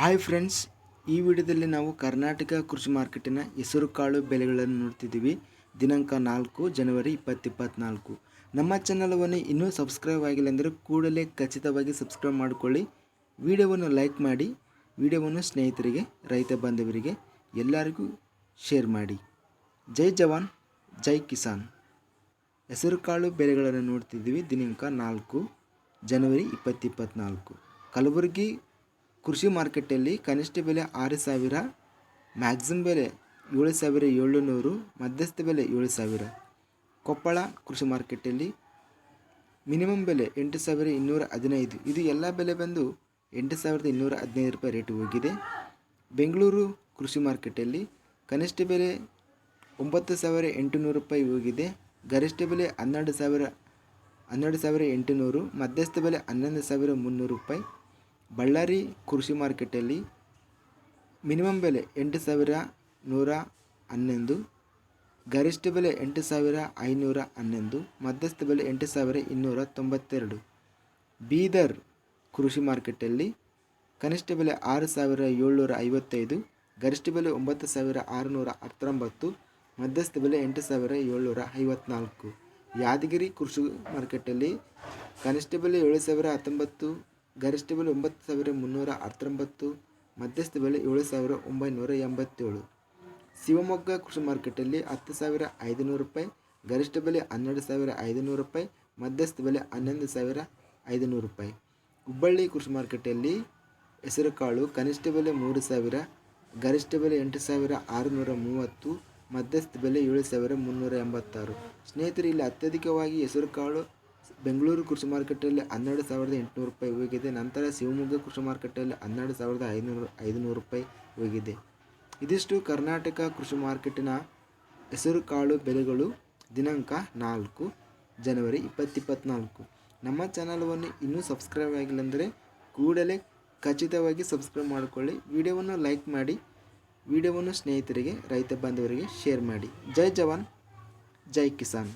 Hi friends ಈ ವಿಡಿಯೋದಲ್ಲಿ ನಾವು ಕರ್ನಾಟಕ ಕೃಷಿ ಮಾರ್ಕೆಟಿನ ಹೆಸರುಕಾಳು ಬೆಲೆಗಳನ್ನು ನೋಡ್ತಿದ್ದೀವಿ. ದಿನಾಂಕ ನಾಲ್ಕು, ಜನವರಿ ಇಪ್ಪತ್ತಿಪ್ಪತ್ನಾಲ್ಕು ನಮ್ಮ ಚಾನಲವನ್ನು ಇನ್ನೂ ಸಬ್ಸ್ಕ್ರೈಬ್ ಆಗಿಲ್ಲ ಅಂದರೆ ಕೂಡಲೇ ಖಚಿತವಾಗಿ ಸಬ್ಸ್ಕ್ರೈಬ್ ಮಾಡಿಕೊಳ್ಳಿ. ವಿಡಿಯೋವನ್ನು ಲೈಕ್ ಮಾಡಿ, ವಿಡಿಯೋವನ್ನು ಸ್ನೇಹಿತರಿಗೆ, ರೈತ ಬಾಂಧವರಿಗೆ ಎಲ್ಲರಿಗೂ ಶೇರ್ ಮಾಡಿ. ಜೈ ಜವಾನ್, ಜೈ ಕಿಸಾನ್. ಹೆಸರುಕಾಳು ಬೆಲೆಗಳನ್ನು ನೋಡ್ತಿದ್ದೀವಿ. ದಿನಾಂಕ ನಾಲ್ಕು, ಜನವರಿ ಇಪ್ಪತ್ತಿಪ್ಪತ್ನಾಲ್ಕು ಕಲಬುರಗಿ ಕೃಷಿ ಮಾರ್ಕೆಟಲ್ಲಿ ಕನಿಷ್ಠ ಬೆಲೆ ಆರು ಸಾವಿರ ಮ್ಯಾಕ್ಸಿಮಮ್ ಬೆಲೆ ಏಳು ಸಾವಿರ ಏಳುನೂರು, ಮಧ್ಯಸ್ಥ ಬೆಲೆ ಏಳು ಸಾವಿರ. ಕೊಪ್ಪಳ ಕೃಷಿ ಮಾರ್ಕೆಟಲ್ಲಿ ಮಿನಿಮಮ್ ಬೆಲೆ ಎಂಟು ಸಾವಿರ ಇನ್ನೂರ ಹದಿನೈದು. ಇದು ಎಲ್ಲ ಬೆಲೆ ಬಂದು ಎಂಟು ಸಾವಿರದ ಇನ್ನೂರ ಹದಿನೈದು ರೂಪಾಯಿ ರೇಟ್ ಹೋಗಿದೆ. ಬೆಂಗಳೂರು ಕೃಷಿ ಮಾರ್ಕೆಟಲ್ಲಿ ಕನಿಷ್ಠ ಬೆಲೆ ಒಂಬತ್ತು ಸಾವಿರ ಎಂಟುನೂರು ರೂಪಾಯಿ ಹೋಗಿದೆ. ಗರಿಷ್ಠ ಬೆಲೆ ಹನ್ನೆರಡು ಸಾವಿರ ಹನ್ನೆರಡು ಸಾವಿರ ಎಂಟುನೂರು, ಮಧ್ಯಸ್ಥ ಬೆಲೆ ಹನ್ನೊಂದು ಸಾವಿರ ಮುನ್ನೂರು ರೂಪಾಯಿ. ಬಳ್ಳಾರಿ ಕೃಷಿ ಮಾರ್ಕೆಟಲ್ಲಿ ಮಿನಿಮಮ್ ಬೆಲೆ ಎಂಟು ಸಾವಿರ ನೂರ ಹನ್ನೊಂದು, ಗರಿಷ್ಠ ಬೆಲೆ ಎಂಟು ಸಾವಿರ ಐನೂರ ಹನ್ನೊಂದು, ಮಧ್ಯಸ್ಥ ಬೆಲೆ ಎಂಟು ಸಾವಿರ ಇನ್ನೂರ ತೊಂಬತ್ತೆರಡು. ಬೀದರ್ ಕೃಷಿ ಮಾರ್ಕೆಟಲ್ಲಿ ಕನಿಷ್ಠ ಬೆಲೆ ಆರು ಸಾವಿರ ಏಳ್ನೂರ ಐವತ್ತೈದು, ಗರಿಷ್ಠ ಬೆಲೆ ಒಂಬತ್ತು ಸಾವಿರ ಆರುನೂರ ಹತ್ತೊಂಬತ್ತು, ಮಧ್ಯಸ್ಥ ಬೆಲೆ ಎಂಟು ಸಾವಿರ ಏಳ್ನೂರ ಐವತ್ನಾಲ್ಕು. ಯಾದಗಿರಿ ಕೃಷಿ ಮಾರ್ಕೆಟಲ್ಲಿ ಕನಿಷ್ಠ ಬೆಲೆ ಏಳು ಸಾವಿರ ಹತ್ತೊಂಬತ್ತು ಗರಿಷ್ಠ ಬೆಲೆ ಒಂಬತ್ತು ಸಾವಿರ ಮುನ್ನೂರ ಹತ್ತೊಂಬತ್ತು ಮಧ್ಯಸ್ಥ ಬೆಲೆ ಏಳು ಸಾವಿರ ಒಂಬೈನೂರ ಎಂಬತ್ತೇಳು. ಶಿವಮೊಗ್ಗ ಕೃಷಿ ಮಾರ್ಕೆಟಲ್ಲಿ ಹತ್ತು ಸಾವಿರ ಐದುನೂರು ರೂಪಾಯಿ, ಗರಿಷ್ಠ ಬೆಲೆ ಹನ್ನೆರಡು ಸಾವಿರ ಐದುನೂರು ರೂಪಾಯಿ, ಮಧ್ಯಸ್ಥ ಬೆಲೆ ಹನ್ನೊಂದು ಸಾವಿರ ಐದುನೂರು ರೂಪಾಯಿ. ಹುಬ್ಬಳ್ಳಿ ಕೃಷಿ ಮಾರ್ಕೆಟಲ್ಲಿ ಹೆಸರುಕಾಳು ಕನಿಷ್ಠ ಬೆಲೆ ಮೂರು ಸಾವಿರ, ಗರಿಷ್ಠ ಬೆಲೆ ಎಂಟು ಸಾವಿರ ಆರುನೂರ ಮೂವತ್ತು, ಮಧ್ಯಸ್ಥ ಬೆಲೆ ಏಳು ಸಾವಿರ ಮುನ್ನೂರ ಎಂಬತ್ತಾರು. ಸ್ನೇಹಿತರು, ಇಲ್ಲಿ ಅತ್ಯಧಿಕವಾಗಿ ಹೆಸರುಕಾಳು ಬೆಂಗಳೂರು ಕೃಷಿ ಮಾರುಕಟ್ಟೆಯಲ್ಲಿ ಹನ್ನೆರಡು ಸಾವಿರದ ಎಂಟುನೂರು ರೂಪಾಯಿ ಹೋಗಿದೆ. ನಂತರ ಶಿವಮೊಗ್ಗ ಕೃಷಿ ಮಾರುಕಟ್ಟೆಯಲ್ಲಿ ಹನ್ನೆರಡು ಸಾವಿರದ ಐನೂರು ಐದುನೂರು ರೂಪಾಯಿ ಹೋಗಿದೆ. ಇದಿಷ್ಟು ಕರ್ನಾಟಕ ಕೃಷಿ ಮಾರ್ಕೆಟಿನ ಹೆಸರುಕಾಳು ಬೆಲೆಗಳು. ದಿನಾಂಕ ನಾಲ್ಕು ಜನವರಿ ಇಪ್ಪತ್ತಿಪ್ಪತ್ನಾಲ್ಕು. ನಮ್ಮ ಚಾನಲ್ವನ್ನು ಇನ್ನೂ ಸಬ್ಸ್ಕ್ರೈಬ್ ಆಗಿಲ್ಲ ಅಂದರೆ ಕೂಡಲೇ ಖಚಿತವಾಗಿ ಸಬ್ಸ್ಕ್ರೈಬ್ ಮಾಡಿಕೊಳ್ಳಿ. ವಿಡಿಯೋವನ್ನು ಲೈಕ್ ಮಾಡಿ, ವಿಡಿಯೋವನ್ನು ಸ್ನೇಹಿತರಿಗೆ, ರೈತ ಬಾಂಧವರಿಗೆ ಶೇರ್ ಮಾಡಿ. ಜೈ ಜವಾನ್, ಜೈ ಕಿಸಾನ್.